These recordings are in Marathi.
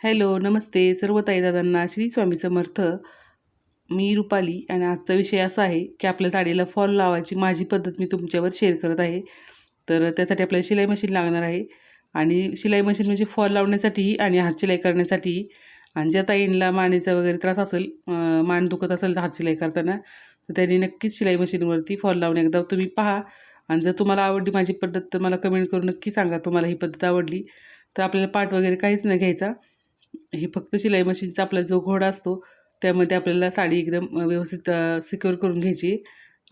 हॅलो नमस्ते सर्व ताईदादांना श्री स्वामी समर्थ. मी रुपाली आणि आजचा विषय असा आहे की आपल्या साडीला फॉल लावायची माझी पद्धत मी तुमच्यावर शेअर करत आहे. तर त्यासाठी आपल्याला शिलाई मशीन लागणार आहे आणि शिलाई मशीन म्हणजे फॉल लावण्यासाठी आणि हात शिलाई करण्यासाठी. आणि ज्या ताईंना मानेचा वगैरे त्रास असेल मान दुखत असेल हात शिलाई करताना तर त्यांनी नक्कीच शिलाई मशीनवरती फॉल लावून एकदा तुम्ही पहा. आणि जर तुम्हाला आवडली माझी पद्धत तर मला कमेंट करून नक्की सांगा तुम्हाला ही पद्धत आवडली. तर आपल्याला पाठ वगैरे काहीच नाही घ्यायचा. हे फक्त शिलाई मशीनचा आपला जो घोडा असतो त्यामध्ये आपल्याला साडी एकदम व्यवस्थित सिक्युअर करून घ्यायची.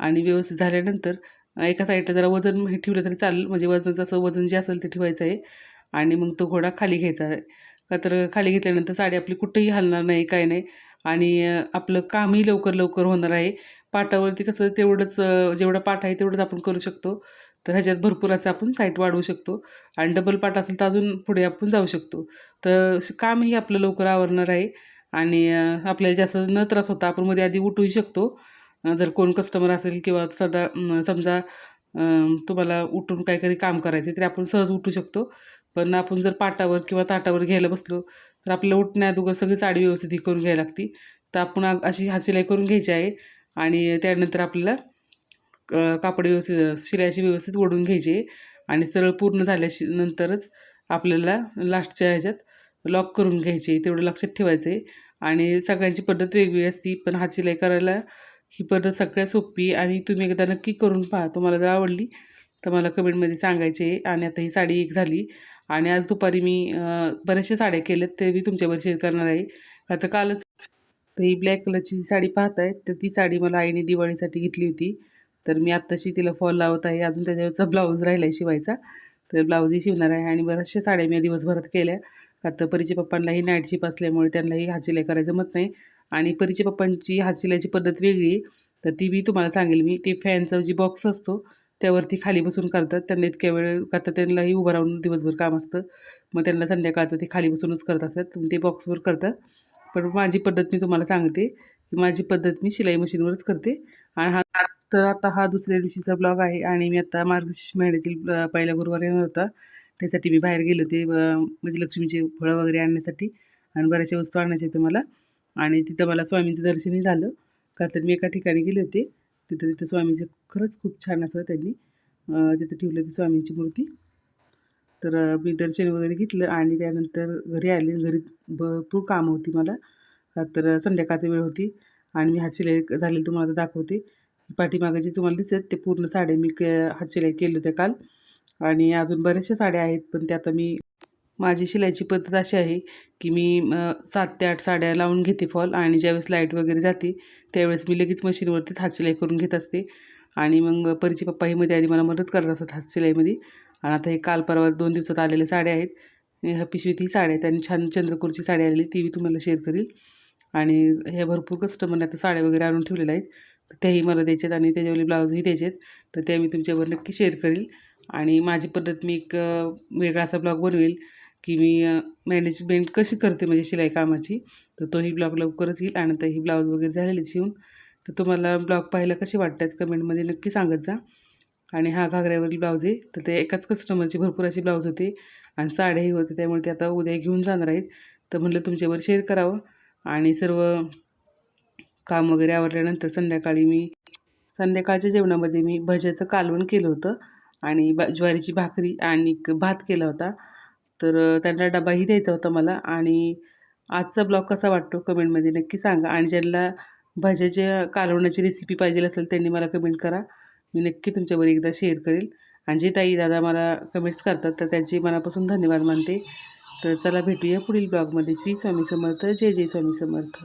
आणि व्यवस्थित झाल्यानंतर एका साईडला जरा वजन हे ठेवलं तरी चालेल. म्हणजे वजनाचं असं वजन जे असेल ते ठेवायचं आहे. आणि मग तो घोडा खाली घ्यायचा आहे. का तर खाली घेतल्यानंतर साडी आपली कुठेही हलणार नाही काय नाही. आणि आपलं कामही लवकर लवकर होणार आहे. पाटावरती कसं तेवढंच जेवढा पाठ आहे तेवढंच आपण करू शकतो. तर ह्याच्यात भरपूर असं आपण साईट वाढवू शकतो. आणि डबल पाट असेल तर अजून पुढे आपण जाऊ शकतो. तर कामही आपलं लवकर आवरणार आहे. आणि आपल्याला जास्त न त्रास होता आपण मध्ये आधी उठूही शकतो. जर कोण कस्टमर असेल किंवा सदा समजा तुम्हाला उठून काहीतरी काम करायचे तरी आपण सहज उठू शकतो. पण आपण जर पाटावर किंवा ताटावर घ्यायला बसलो तर आपल्याला उठण्याअगोदर सगळी साडी व्यवस्थित ही करून घ्यायला लागती. तर आपण अशी हा शिलाई करून घ्यायची आहे. आणि त्यानंतर आपल्याला कापड व्यवस्थित शिलाईची व्यवस्थित ओढून घ्यायची आणि सरळ पूर्ण झाल्याशी नंतरच आपल्याला लास्टच्या ह्याच्यात लॉक करून घ्यायचे. तेवढं लक्षात ठेवायचे आणि सगळ्यांची पद्धत वेगवेगळी असती पण हा शिलाई करायला ही पद्धत सगळ्यात सोपी आणि तुम्ही एकदा नक्की करून पहा. तुम्हाला जर आवडली तर मला कमेंटमध्ये सांगायचे आणि आता ही साडी एक झाली आणि आज दुपारी मी बऱ्याचशा साड्या केल्यात ते मी तुमच्यावर शेअर करणार आहे. आता कालच तर ही ब्लॅक कलरची साडी पाहताय तर ती साडी मला आईने दिवाळीसाठी घेतली होती. तर मी आत्ताशी तिला फॉल लावत आहे. अजून त्याच्यावरचा ब्लाऊज राहिला आहे शिवायचा. तर ब्लाऊजही शिवणार आहे आणि बऱ्याचशा साड्या मी दिवसभरात केल्या. का तर परीच्या पप्पांनाही नाईट शिप असल्यामुळे त्यांनाही हातशिलाई करायचं मत नाही. आणि परीच्या पप्पांची हात शिलाईची पद्धत वेगळी आहे. तर ती मी तुम्हाला सांगेल मी. ते फॅनचा जी बॉक्स असतो त्यावरती खाली बसून करतात. त्यांना इतक्या वेळ का तर त्यांनाही उभं राहून दिवसभर काम असतं. मग त्यांना संध्याकाळचं ते खाली बसूनच करत असतात. ते बॉक्सवर करतात. पण माझी पद्धत मी तुम्हाला सांगते. की माझी पद्धत मी शिलाई मशीनवरच करते. आणि हा तर आता हा दुसऱ्या दिवशीचा ब्लॉग आहे आणि मी आता मार्गशीर्ष महिन्यातील पहिल्या पहिला गुरुवार येणार होता. त्यासाठी मी बाहेर गेले होते म्हणजे लक्ष्मीचे फळं वगैरे आणण्यासाठी आणि बऱ्याचशा वस्तू आणायच्या होत्या मला. आणि तिथं मला स्वामींचं दर्शनही झालं. का तर मी एका ठिकाणी गेले होते. तिथं तिथं स्वामीचं खरंच खूप छान असं त्यांनी तिथं ठेवलं होती स्वामींची मूर्ती. तर मी दर्शन वगैरे घेतलं आणि त्यानंतर घरी आले. घरी भरपूर कामं होती मला. का तर संध्याकाळची वेळ होती आणि मी हातशिलाई झालेली तुम्हाला दाखवते. पाठीमागं जे तुम्हाला दिसत ते पूर्ण साड्या मी के हातशिलाई केली होत्या काल. आणि अजून बऱ्याचशा साड्या आहेत पण त्या आता मी माझी शिलाईची पद्धत अशी आहे की मी सात ते आठ साड्या लावून घेते फॉल आणि ज्यावेळेस लाइट वगैरे जाते त्यावेळेस मी लगेच मशीनवरतीच हातशिलाई करून घेत असते. आणि मग परीचे पप्पा ही मध्ये आधी मला मदत करत असतात हातशिलाईमध्ये. आणि आता हे काल परवा दोन दिवसात आलेल्या साड्या आहेत. ह्या पिशवीत ही साड्या आहेत आणि छान चंद्रपूरची साडी आलेली ती मी तुम्हाला शेअर करील. आणि ह्या भरपूर कस्टमरने आता साड्या वगैरे आणून ठेवलेल्या आहेत. तेही मला द्यायच्यात आणि त्याच्यावरले ब्लाऊजही द्यायचे आहेत तर ते मी तुमच्यावर नक्की शेअर करेल. आणि माझी पद्धत मी एक वेगळा असा ब्लॉग बनवेल की मी मॅनेजमेंट कशी करते म्हणजे शिलाई कामाची तर तोही ब्लॉग लवकरच येईल आणि आता ही ब्लाऊज वगैरे झालेले शिवून. तर तुम्हाला ब्लॉग पाहायला कसे वाटतात कमेंटमध्ये नक्की सांगत जा. आणि हा घागऱ्यावरील ब्लाऊज आहे तर ते एकाच कस्टमरची भरपूर अशी ब्लाऊज होते आणि साड्याही होते त्यामुळे ते आता उद्या घेऊन जाणार आहेत. तर म्हटलं तुमच्यावर शेअर करावं आणि सर्व काम वगैरे आवरल्यानंतर संध्याकाळी मी संध्याकाळच्या जेवणामध्ये मी भज्याचं कालवण केलं होतं आणि बा ज्वारीची भाकरी आणि क- भात केला होता. तर त्यांना डबाही द्यायचा होता मला आणि आजचा ब्लॉग कसा वाटतो कमेंटमध्ये नक्की सांगा आणि ज्यांना भज्याच्या कालवणाची रेसिपी पाहिजे असेल त्यांनी मला कमेंट करा. मी नक्की तुमच्यावर एकदा शेअर करेल. आणि जे ताई दादा मला कमेंट्स करतात तर त्यांचे मनापासून धन्यवाद मानते. तर चला भेटूया पुढील ब्लॉगमध्ये. श्री स्वामी समर्थ. जय जय स्वामी समर्थ.